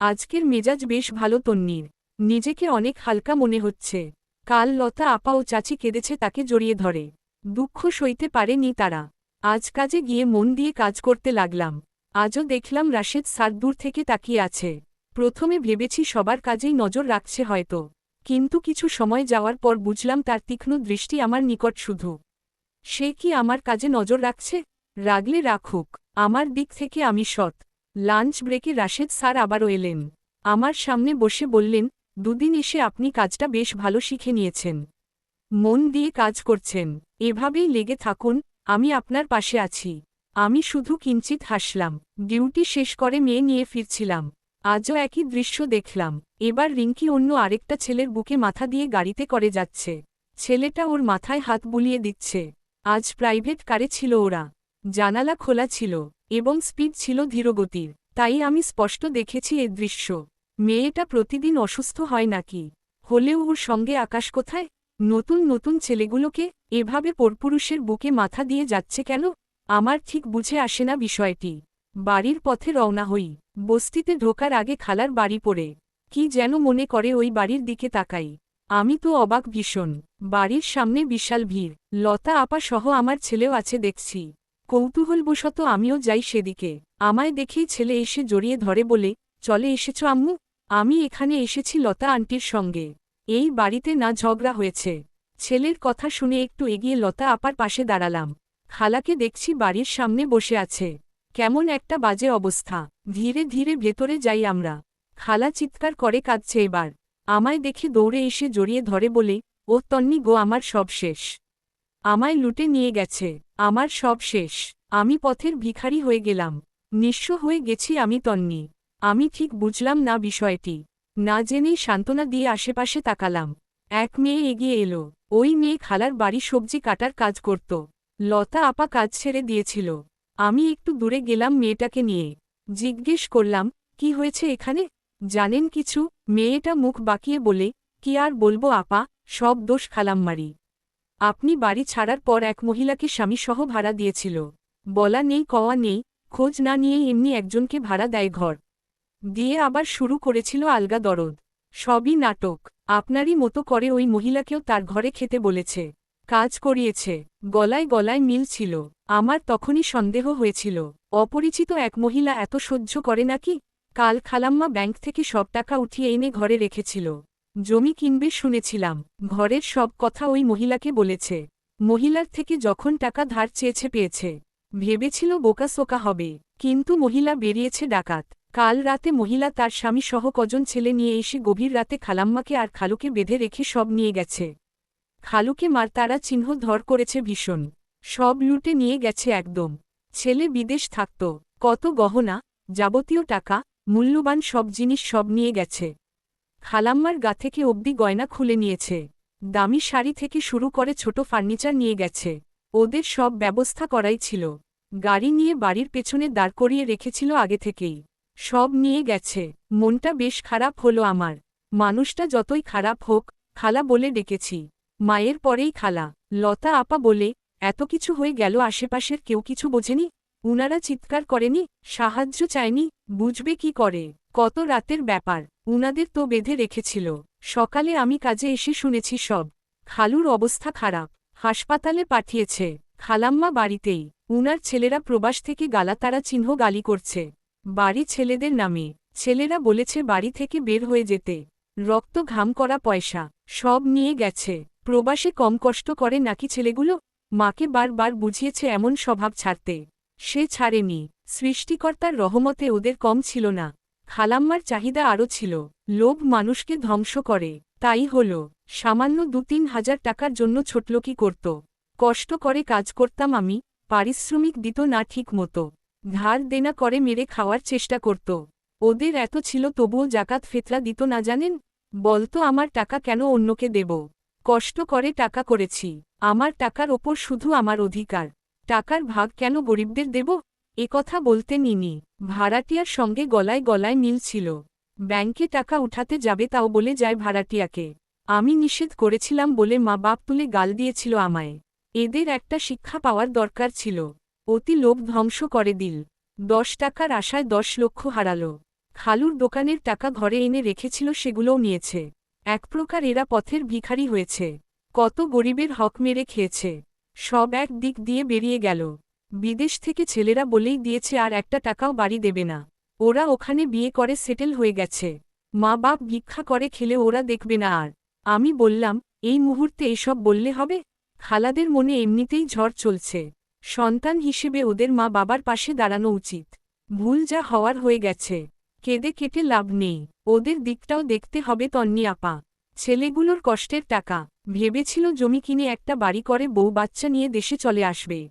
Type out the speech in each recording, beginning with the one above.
আজকের মেজাজ বেশ ভালো তন্নির নিজেকে অনেক হালকা মনে হচ্ছে। কাল লতা আপা ও চাচি কেঁদেছে তাকে জড়িয়ে ধরে। দুঃখ সইতে পারেনি তারা। আজ কাজে গিয়ে মন দিয়ে কাজ করতে লাগলাম। আজও দেখলাম রাশেদ স্যার দূর থেকে তাকিয়ে আছে। প্রথমে ভেবেছি সবার কাজেই নজর রাখছে হয়তো। কিন্তু কিছু সময় যাওয়ার পর বুঝলাম তার তীক্ষ্ণ দৃষ্টি আমার নিকট শুধু। সে কি আমার কাজে নজর রাখছে? রাগলে রাখুক। আমার দিক থেকে আমি সৎ। লাঞ্চ ব্রেকে রাশেদ স্যার আবারও এলেন। আমার সামনে বসে বললেন, দুদিন এসে আপনি কাজটা বেশ ভালো শিখে নিয়েছেন। মন দিয়ে কাজ করছেন। এভাবেই লেগে থাকুন, আমি আপনার পাশে আছি। আমি শুধু কিঞ্চিত হাসলাম। ডিউটি শেষ করে মেয়ে নিয়ে ফিরছিলাম। আজও একই দৃশ্য দেখলাম। এবার রিঙ্কি অন্য আরেকটা ছেলের বুকে মাথা দিয়ে গাড়িতে করে যাচ্ছে। ছেলেটা ওর মাথায় হাত বুলিয়ে দিচ্ছে। আজ প্রাইভেট কারে ছিল ওরা। জানালা খোলা ছিল। এবং স্পিড ছিল ধীরগতির। তাই আমি স্পষ্ট দেখেছি এ দৃশ্য। মেয়েটা প্রতিদিন অসুস্থ হয় নাকি? হলেও ওর সঙ্গে আকাশ কোথায়? নতুন নতুন ছেলেগুলোকে এভাবে পরপুরুষের বুকে মাথা দিয়ে যাচ্ছে কেন? আমার ঠিক বুঝে আসে না বিষয়টি। বাড়ির পথে রওনা হই। বস্তিতে ঢোকার আগে খালার বাড়ি পড়ে। কি যেন মনে করে ওই বাড়ির দিকে তাকাই। আমি তো অবাক ভীষণ। বাড়ির সামনে বিশাল ভিড়। লতা, আপা সহ আমার ছেলেও আছে দেখছি। কৌতূহলবশত আমিও যাই সেদিকে। আমায় দেখেই ছেলে এসে জড়িয়ে ধরে বলে, চলে এসেছ আম্মু? আমি এখানে এসেছি লতা আন্টির সঙ্গে। এই বাড়িতে না ঝগড়া হয়েছে। ছেলের কথা শুনে একটু এগিয়ে লতা আপার পাশে দাঁড়ালাম। খালাকে দেখছি বাড়ির সামনে বসে আছে। কেমন একটা বাজে অবস্থা। ধীরে ধীরে ভেতরে যাই আমরা। খালা চিৎকার করে কাঁদছে এবার। আমায় দেখে দৌড়ে এসে জড়িয়ে ধরে বলে, ও তন্নি গো, আমার সব শেষ। আমায় লুটে নিয়ে গেছে, আমার সব শেষ। আমি পথের ভিখারি হয়ে গেলাম। নিঃস্ব হয়ে গেছি আমি তন্নি। আমি ঠিক বুঝলাম না বিষয়টি। না জেনেই সান্ত্বনা দিয়ে আশেপাশে তাকালাম। এক মেয়ে এগিয়ে এলো। ওই মেয়ে খালার বাড়ি সবজি কাটার কাজ করত। লতা আপা কাজ ছেড়ে দিয়েছিল। আমি একটু দূরে গেলাম মেয়েটাকে নিয়ে। জিজ্ঞেস করলাম, কি হয়েছে এখানে? জানেন কিছু? মেয়েটা মুখ বাকিয়ে বলে, কি আর বলব আপা, সব দোষ খালাম্মারি আপনি বাড়ি ছাড়ার পর এক মহিলাকে স্বামীসহ ভাড়া দিয়েছিল। বলা নেই, কওয়া নেই, খোঁজ না নিয়েই এমনি একজনকে ভাড়া দেয় ঘর। দিয়ে আবার শুরু করেছিল আলগা দরদ। সবই নাটক। আপনারই মতো করে ওই মহিলাকেও তার ঘরে খেতে বলেছে। কাজ করিয়েছে। গলায় গলায় মিল ছিল। আমার তখনই সন্দেহ হয়েছিল। অপরিচিত এক মহিলা এত সহ্য করে নাকি? কাল খালাম্মা ব্যাংক থেকে সব টাকা উঠিয়ে এনে ঘরে রেখেছিল। জমি কিনবে শুনেছিলাম। ঘরের সব কথা ওই মহিলাকে বলেছে। মহিলার থেকে যখন টাকা ধার চেয়েছে পেয়েছে। ভেবেছিল বোকাসোকা হবে। কিন্তু মহিলা বেরিয়েছে ডাকাত। কাল রাতে মহিলা তার স্বামী সহ কজন ছেলে নিয়ে এসে গভীর রাতে খালাম্মাকে আর খালুকে বেঁধে রেখে সব নিয়ে গেছে। খালুকে মার তারা চিহ্ন ধর করেছে ভীষণ। সব লুটে নিয়ে গেছে একদম। ছেলে বিদেশ থাকত। কত গহনা, যাবতীয় টাকা, মূল্যবান সব জিনিস সব নিয়ে গেছে। খালাম্মার গা থেকে অবধি গয়না খুলে নিয়েছে। দামি শাড়ি থেকে শুরু করে ছোট ফার্নিচার নিয়ে গেছে। ওদের সব ব্যবস্থা করাই ছিল। গাড়ি নিয়ে বাড়ির পেছনে দাঁড় করিয়ে রেখেছিল আগে থেকেই। সব নিয়ে গেছে। মনটা বেশ খারাপ হলো আমার। মানুষটা যতই খারাপ হোক, খালা বলে ডেকেছি। মায়ের পরেই খালা। লতা আপা বলে, এত কিছু হয়ে গেল আশেপাশের কেউ কিছু বোঝেনি? উনারা চিৎকার করেনি, সাহায্য চায়নি, বুঝবে কি করে? কত রাতের ব্যাপার, উনাদের তো বেঁধে রেখেছিল। সকালে আমি কাজে এসে শুনেছি সব। খালুর অবস্থা খারাপ, হাসপাতালে পাঠিয়েছে। খালাম্মা বাড়িতেই, উনার ছেলেরা প্রবাস থেকে গালাতারা চিহ্ন গালি করছে। বাড়ি ছেলেদের নামে, ছেলেরা বলেছে বাড়ি থেকে বের হয়ে যেতে। রক্ত ঘাম করা পয়সা, সব নিয়ে গেছে। প্রবাসে কম কষ্ট করে নাকি ছেলেগুলো? মাকে বারবার বুঝিয়েছে এমন স্বভাব ছাড়তে। সে ছাড়েনি। সৃষ্টিকর্তার রহমতে ওদের কম ছিল না। খালাম্মার চাহিদা আরও ছিল। লোভ মানুষকে ধ্বংস করে। তাই হল। সামান্য দু তিন হাজার টাকার জন্য ছোটলোকি করত? কষ্ট করে কাজ করতাম আমি, পারিশ্রমিক দিত না ঠিক মতো ধার দেনা করে মেরে খাওয়ার চেষ্টা করত। ওদের এত ছিল তবুও জাকাত ফেতরা দিত না জানেন? বলতো আমার টাকা কেন অন্যকে দেব? কষ্ট করে টাকা করেছি। আমার টাকার ওপর শুধু আমার অধিকার। টাকার ভাগ কেন গরিবদের দেব? এ কথা বলতে নিনি। ভাড়াটিয়ার সঙ্গে গলায় গলায় মিল ছিল। ব্যাংকে টাকা উঠাতে যাবে তাও বলে যায় ভাড়াটিয়াকে। আমি নিষেধ করেছিলাম বলে মা বাপ তুলে গাল দিয়েছিল আমায়। এদের একটা শিক্ষা পাওয়ার দরকার ছিল। অতি লোভ ধ্বংস করে দিল। দশ টাকার আশায় দশ লক্ষ হারাল। খালুর দোকানের টাকা ঘরে এনে রেখেছিল সেগুলোও নিয়েছে। এক প্রকার এরা পথের ভিখারি হয়েছে। কত গরিবের হক মেরে খেয়েছে। সব এক দিক দিয়ে বেরিয়ে গেল। বিদেশ থেকে ছেলেরা বলেই দিয়েছে আর একটা টাকাও বাড়ি দেবে না। ওরা ওখানে বিয়ে করে সেটেল হয়ে গেছে। মা বাপ ভিক্ষা করে খেলে ওরা দেখবে না আর। আমি বললাম, এই মুহূর্তে এসব বললে হবে? খালাদের মনে এমনিতেই ঝড় চলছে। সন্তান হিসেবে ওদের মা বাবার পাশে দাঁড়ানো উচিত। ভুল যা হওয়ার হয়ে গেছে। কেঁদে কেটে লাভ নেই। ওদের দিকটাও দেখতে হবে তন্নি আপা। ছেলেগুলোর কষ্টের টাকা। ভেবেছিল জমি কিনে একটা বাড়ি করে, বউ বাচ্চা নিয়ে দেশে চলে আসবে।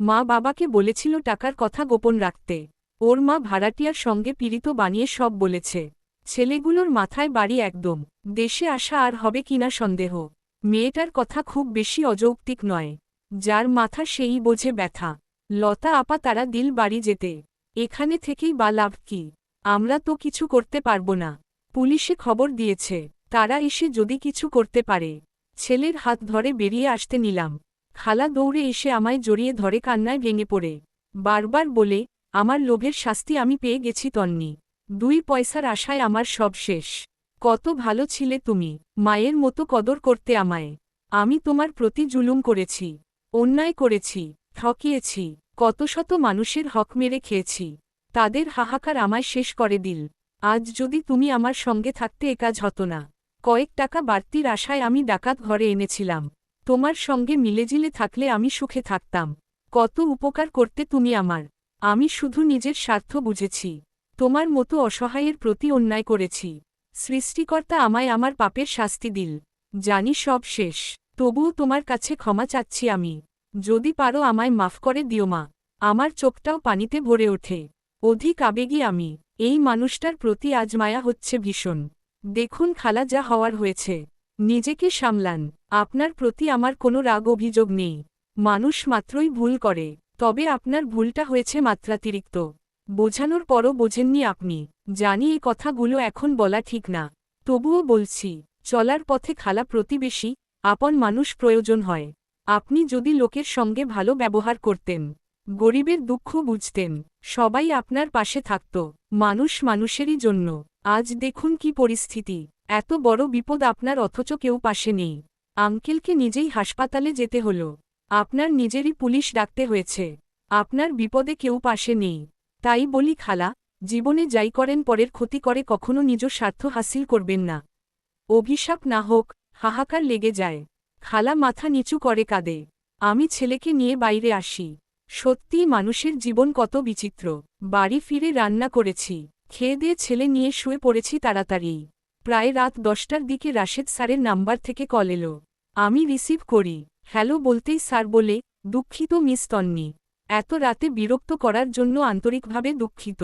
মা বাবাকে বলেছিল টাকার কথা গোপন রাখতে। ওর মা ভাড়াটিয়ার সঙ্গে পীড়িত বানিয়ে সব বলেছে। ছেলেগুলোর মাথায় বাড়ি একদম। দেশে আসা আর হবে কিনা সন্দেহ। মেয়েটার কথা খুব বেশি অযৌক্তিক নয়। যার মাথা সেই বোঝে ব্যথা। লতা আপা তারা দিল বাড়ি যেতে। এখানে থেকেই বা লাভ কি? আমরা তো কিছু করতে পারব না। পুলিশে খবর দিয়েছে। তারা এসে যদি কিছু করতে পারে। ছেলের হাত ধরে বেরিয়ে আসতে নিলাম। খালা দৌড়ে এসে আমায় জড়িয়ে ধরে কান্নায় ভেঙে পড়ে। বারবার বলে, আমার লোভের শাস্তি আমি পেয়ে গেছি তন্নি। দুই পয়সার আশায় আমার সব শেষ। কত ভালো ছিলে তুমি, মায়ের মতো কদর করতে আমায়। আমি তোমার প্রতি জুলুম করেছি, অন্যায় করেছি, ঠকিয়েছি, কত শত মানুষের হক মেরে খেয়েছি। তাদের হাহাকার আমায় শেষ করে দিল। আজ যদি তুমি আমার সঙ্গে থাকতে একাজ কাজ হতো না। কয়েক টাকা বাড়তির আশায় আমি ডাকাত ঘরে এনেছিলাম। তোমার সঙ্গে মিলেজিলে থাকলে আমি সুখে থাকতাম। কত উপকার করতে তুমি আমার। আমি শুধু নিজের স্বার্থ বুঝেছি। তোমার মতো অসহায়ের প্রতি অন্যায় করেছি। সৃষ্টিকর্তা আমায় আমার পাপের শাস্তি দিল। জানি সব শেষ। তবুও তোমার কাছে ক্ষমা চাচ্ছি আমি। যদি পারো আমায় মাফ করে দিও মা। আমার চোখটাও পানিতে ভরে ওঠে। অধিক আবেগী আমি। এই মানুষটার প্রতি আজ মায়া হচ্ছে ভীষণ। দেখুন খালা যা হওয়ার হয়েছে। নিজেকে সামলান। আপনার প্রতি আমার কোনো রাগ অভিযোগ নেই। মানুষ মাত্রই ভুল করে। তবে আপনার ভুলটা হয়েছে মাত্রাতিরিক্ত। বোঝানোর পরও বোঝেননি আপনি। জানি এই কথাগুলো এখন বলা ঠিক না। তবুও বলছি, চলার পথে খালা প্রতিবেশী, আপন মানুষ প্রয়োজন হয়। আপনি যদি লোকের সঙ্গে ভালো ব্যবহার করতেন, গরিবের দুঃখ বুঝতেন, সবাই আপনার পাশে থাকত। মানুষ মানুষেরই জন্য। আজ দেখুন কি পরিস্থিতি। এত বড় বিপদ আপনার অথচ কেউ পাশে নেই। আঙ্কেলকে নিজেই হাসপাতালে যেতে হল। আপনার নিজেরই পুলিশ ডাকতে হয়েছে। আপনার বিপদে কেউ পাশে নেই। তাই বলি, খালা, জীবনে যাই করেন পরের ক্ষতি করে কখনো নিজ স্বার্থ হাসিল করবেন না। অভিশাপ না হোক, হাহাকার লেগে যায়। খালা মাথা নিচু করে কাঁদে। আমি ছেলেকে নিয়ে বাইরে আসি। সত্যি মানুষের জীবন কত বিচিত্র। বাড়ি ফিরে রান্না করেছি। খেয়ে দিয়ে ছেলে নিয়ে শুয়ে পড়েছি তাড়াতাড়ি। প্রায় রাত দশটার দিকে রাশেদ স্যারের নাম্বার থেকে কল এলো। আমি রিসিভ করি। হ্যালো বলতেই স্যার বলে, দুঃখিত মিস তন্নি। এত রাতে বিরক্ত করার জন্য আন্তরিকভাবে দুঃখিত।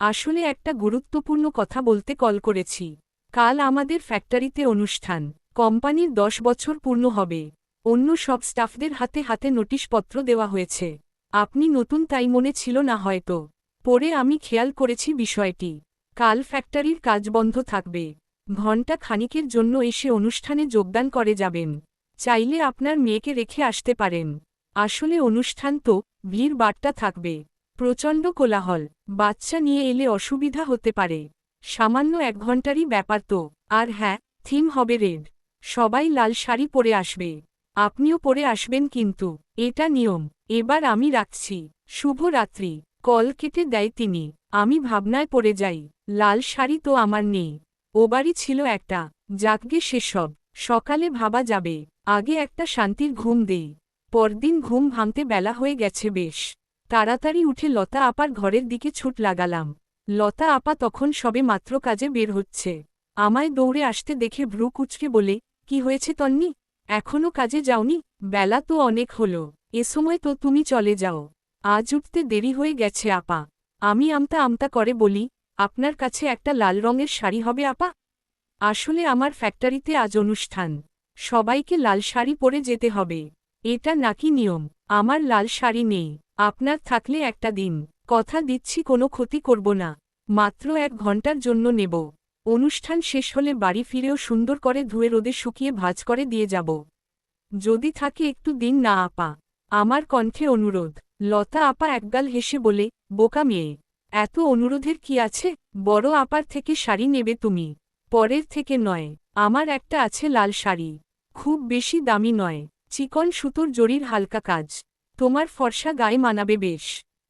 আসলে একটা গুরুত্বপূর্ণ কথা বলতে কল করেছি। কাল আমাদের ফ্যাক্টরিতে অনুষ্ঠান। কোম্পানির দশ বছর পূর্ণ হবে। অন্য সব স্টাফদের হাতে হাতে নোটিশপত্র দেওয়া হয়েছে। আপনি নতুন তাই মনে ছিল না হয়তো। পরে আমি খেয়াল করেছি বিষয়টি। কাল ফ্যাক্টরির কাজ বন্ধ থাকবে। ঘণ্টা খানিকের জন্য এসে অনুষ্ঠানে যোগদান করে যাবেন। চাইলে আপনার মেয়েকে রেখে আসতে পারেন। আসলে অনুষ্ঠান তো, ভিড় বাট্টা থাকবে। প্রচণ্ড কোলাহল। বাচ্চা নিয়ে এলে অসুবিধা হতে পারে। সামান্য এক ঘন্টারই ব্যাপার তো। আর হ্যাঁ থিম হবে রেড। সবাই লাল শাড়ি পরে আসবে। আপনিও পরে আসবেন কিন্তু। এটা নিয়ম। এবার আমি রাখছি। শুভ রাত্রি কল কেটে দেয় তিনি। আমি ভাবনায় পড়ে যাই, লাল শাড়ি তো আমার নেই। ও বাড়ি ছিল একটা যাকগে সেসব, সকালে ভাবা যাবে, আগে একটা শান্তির ঘুম দেই। পরদিন ঘুম ভাঙতে বেলা হয়ে গেছে বেশ। তাড়াতাড়ি উঠে লতা আপার ঘরের দিকে ছুট লাগালাম। লতা আপা তখন সবে মাত্র কাজে বের হচ্ছে। আমায় দৌড়ে আসতে দেখে ভ্রু কুচকে বলে, কি হয়েছে তন্নি? এখনও কাজে যাওনি? বেলা তো অনেক হলো। এ সময় তো তুমি চলে যাও। আজ উঠতে দেরি হয়ে গেছে, আপা। আমি আমতা আমতা করে বলি, আপনার কাছে একটা লাল রঙের শাড়ি হবে, আপা? আসলে আমার ফ্যাক্টরিতে আজ অনুষ্ঠান। সবাইকে লাল শাড়ি পরে যেতে হবে। এটা নাকি নিয়ম? আমার লাল শাড়ি নেই। আপনার থাকলে একটা দিন। কথা দিচ্ছি, কোনো ক্ষতি করব না। মাত্র এক ঘণ্টার জন্য নেব। অনুষ্ঠান শেষ হলে বাড়ি ফিরেও সুন্দর করে ধুয়ে রোদে শুকিয়ে ভাজ করে দিয়ে যাব। যদি থাকে একটু দিন না, আপা। আমার কণ্ঠে অনুরোধ। লতা আপা একগাল হেসে বলে, বোকা মেয়ে, এত অনুরোধের কি আছে? বড় আপার থেকে শাড়ি নেবে তুমি। পরের থেকে নয়, আমার একটা আছে লাল শাড়ি। খুব বেশি দামি নয়, চিকন সুতোর জরির হালকা কাজ। তোমার ফর্সা গায়ে মানাবে বেশ।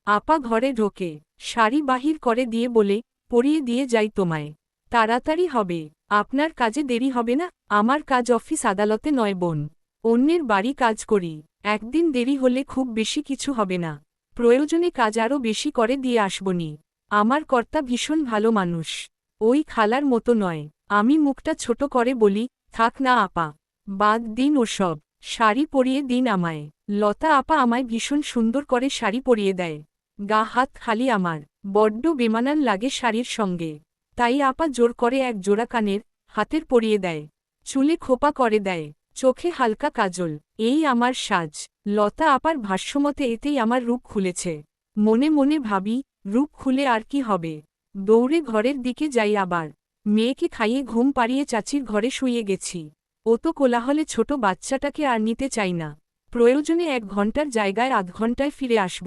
আপা ঘরে ঢোকে, শাড়ি বাহির করে দিয়ে বলে, পরিয়ে দিয়ে যাই তোমায়। তাড়াতাড়ি হবে, আপনার কাজে দেরি হবে না, আমার কাজ অফিস আদালতে নয় বোন। অন্যের বাড়ি কাজ করি। একদিন দেরি হলে খুব বেশি কিছু হবে না। প্রয়োজনে কাজ আরও বেশি করে দিয়ে আসবনি। আমার কর্তা ভীষণ ভালো মানুষ। ওই খালার মতো নয়। আমি মুখটা ছোট করে বলি, থাক না আপা। বাদ দিন ওসব। শাড়ি পরিয়ে দিন আমায়। লতা আপা আমায় ভীষণ সুন্দর করে শাড়ি পরিয়ে দেয়। গা হাত খালি আমার। বড্ড বেমানান লাগে শাড়ির সঙ্গে। তাই আপা জোর করে এক জোড়া কানের হাতের পরিয়ে দেয়। চুলে খোপা করে দেয়। চোখে হালকা কাজল, এই আমার সাজ, লতা আপার ভাষ্যমতে এতেই আমার রূপ খুলেছে। মনে মনে ভাবি, রূপ খুলে আর কি হবে? দৌড়ে ঘরের দিকে যাই আবার। মেয়েকে খাইয়ে ঘুম পাড়িয়ে চাচির ঘরে শুয়ে গেছি। ও তো কোলাহলে ছোট বাচ্চাটাকে আর নিতে চাই না। প্রয়োজনে এক ঘণ্টার জায়গায় আধ ঘন্টায় ফিরে আসব।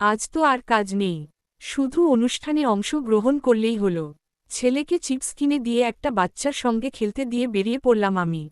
আজ তো আর কাজ নেই। শুধু অনুষ্ঠানে অংশ গ্রহণ করলেই হল। ছেলেকে চিপস কিনে দিয়ে একটা বাচ্চার সঙ্গে খেলতে দিয়ে বেরিয়ে পড়লাম আমি।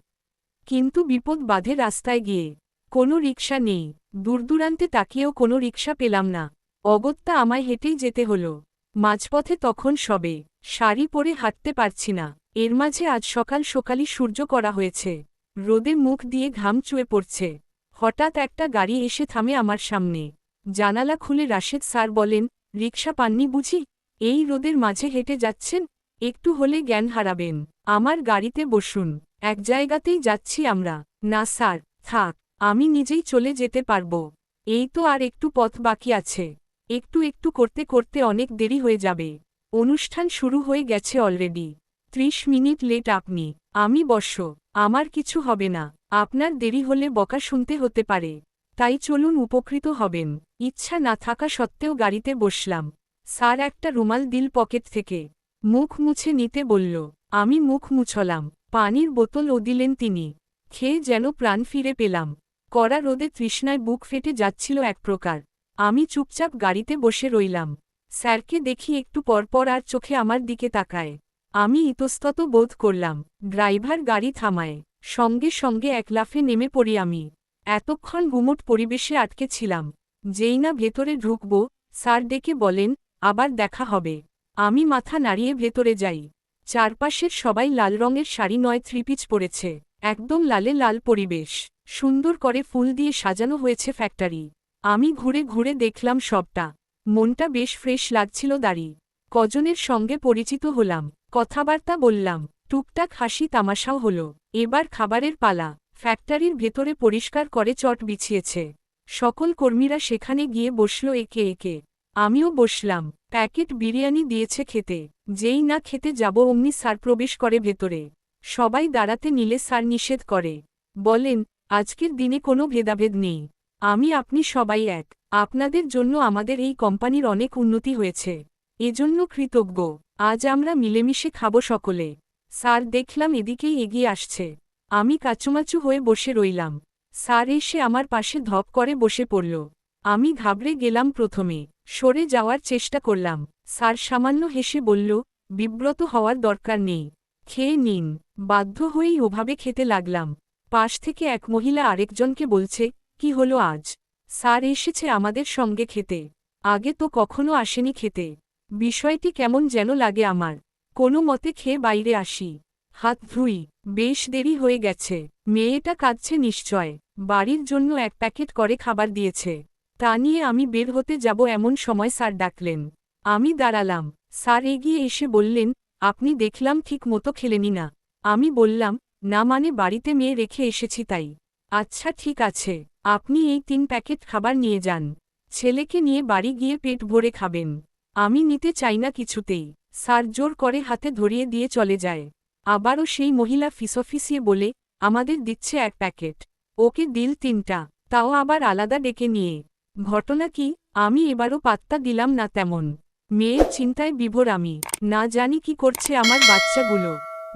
কিন্তু বিপদ বাধে রাস্তায় গিয়ে। কোনো রিক্সা নেই। দূরদূরান্তে তাকিয়েও কোনো রিক্সা পেলাম না। অগত্যা আমায় হেঁটেই যেতে হল। মাঝপথে তখন সবে। শাড়ি পরে হাঁটতে পারছি না। এর মাঝে আজ সকাল সকালই সূর্য করা হয়েছে। রোদে মুখ দিয়ে ঘাম চুয়ে পড়ছে। হঠাৎ একটা গাড়ি এসে থামে আমার সামনে। জানালা খুলে রাশেদ স্যার বলেন রিক্সা পাননি বুঝি? এই রোদের মাঝে হেঁটে যাচ্ছেন? একটু হলে জ্ঞান হারাবেন। আমার গাড়িতে বসুন। এক জায়গাতেই যাচ্ছি আমরা। না, স্যার, থাক, আমি নিজেই চলে যেতে পারব। এই তো আর একটু পথ বাকি আছে। একটু একটু করতে করতে অনেক দেরি হয়ে যাবে। অনুষ্ঠান শুরু হয়ে গেছে অলরেডি ত্রিশ মিনিট লেট আপনি। আমি বর্ষ আমার কিছু হবে না। আপনার দেরি হলে বকা শুনতে হতে পারে। তাই চলুন উপকৃত হবেন। ইচ্ছা না থাকা সত্ত্বেও গাড়িতে বসলাম। স্যার একটা রুমাল দিল পকেট থেকে। মুখ মুছে নিতে বলল, আমি মুখ মুছলাম। পানির বোতল ও দিলেন তিনি। খেয়ে যেন প্রাণ ফিরে পেলাম। কড়া রোদে তৃষ্ণায় বুক ফেটে যাচ্ছিল এক প্রকার। আমি চুপচাপ গাড়িতে বসে রইলাম। স্যারকে দেখি একটু পরপর আর চোখে আমার দিকে তাকায়। আমি ইতস্তত বোধ করলাম, ড্রাইভার গাড়ি থামায়। সঙ্গে সঙ্গে এক লাফে নেমে পড়ি আমি। এতক্ষণ গুমট পরিবেশে আটকে ছিলাম। যেই না ভেতরে ঢুকব, স্যার ডেকে বলেন, আবার দেখা হবে। আমি মাথা নাড়িয়ে ভেতরে যাই। চারপাশের সবাই লাল রঙের শাড়ি নয় থ্রিপিচ পরেছে। একদম লালে লাল পরিবেশ। সুন্দর করে ফুল দিয়ে সাজানো হয়েছে ফ্যাক্টরি। আমি ঘুরে ঘুরে দেখলাম সবটা। মনটা বেশ ফ্রেশ লাগছিল দাড়ি। কজনের সঙ্গে পরিচিত হলাম। কথাবার্তা বললাম। টুকটাক হাসি তামাশাও হল। এবার খাবারের পালা। ফ্যাক্টরির ভেতরে পরিষ্কার করে চট বিছিয়েছে। সকল কর্মীরা সেখানে গিয়ে বসল একে একে। আমিও বসলাম। প্যাকেট বিরিয়ানি দিয়েছে খেতে। যেই না খেতে যাব অমনি স্যার প্রবেশ করে ভেতরে। সবাই দাঁড়াতে নিলে স্যার নিষেধ করে। বলেন, আজকের দিনে কোনো ভেদাভেদ নেই। আমি, আপনি সবাই এক। আপনাদের জন্য আমাদের এই কোম্পানির অনেক উন্নতি হয়েছে। এজন্য কৃতজ্ঞ। আজ আমরা মিলেমিশে খাব সকলে। স্যার দেখলাম এদিকেই এগিয়ে আসছে। আমি কাচুমাচু হয়ে বসে রইলাম। স্যার এসে আমার পাশে ধপ করে বসে পড়ল। আমি ঘাবড়ে গেলাম প্রথমে। সরে যাওয়ার চেষ্টা করলাম। স্যার সামান্য হেসে বলল, বিব্রত হওয়ার দরকার নেই। খেয়ে নিন। বাধ্য হয়েই ওভাবে খেতে লাগলাম। পাশ থেকে এক মহিলা আরেকজনকে বলছে, কি হলো আজ? স্যার এসেছে আমাদের সঙ্গে খেতে। আগে তো কখনো আসেনি খেতে। বিষয়টি কেমন যেন লাগে আমার। কোনো মতে খেয়ে বাইরে আসি। হাত ধুই। বেশ দেরি হয়ে গেছে। মেয়েটা কাঁদছে নিশ্চয়। বাড়ির জন্য এক প্যাকেট করে খাবার দিয়েছে। তা নিয়ে আমি বের হতে যাব এমন সময় স্যার ডাকলেন। আমি দাঁড়ালাম। স্যার এগিয়ে এসে বললেন, আপনি দেখলাম ঠিক মতো খেলেনি না। আমি বললাম, না মানে বাড়িতে মেয়ে রেখে এসেছি তাই। আচ্ছা ঠিক আছে। আপনি এই তিন প্যাকেট খাবার নিয়ে যান। ছেলেকে নিয়ে বাড়ি গিয়ে পেট ভরে খাবেন। আমি নিতে চাই না কিছুতেই। স্যার জোর করে হাতে ধরিয়ে দিয়ে চলে যায়। আবারও সেই মহিলা ফিসফিসিয়ে বলে, আমাদের দিচ্ছে এক প্যাকেট। ওকে দিল তিনটা। তাও আবার আলাদা ডেকে নিয়ে। ঘটনা কি? আমি এবারও পাত্তা দিলাম না তেমন। মেয়ের চিন্তায় বিভোর আমি। না জানি কি করছে আমার বাচ্চাগুলো।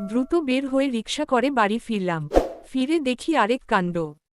দ্রুত বের হয়ে রিক্সা করে বাড়ি ফিরলাম। ফিরে দেখি আরেক কাণ্ড।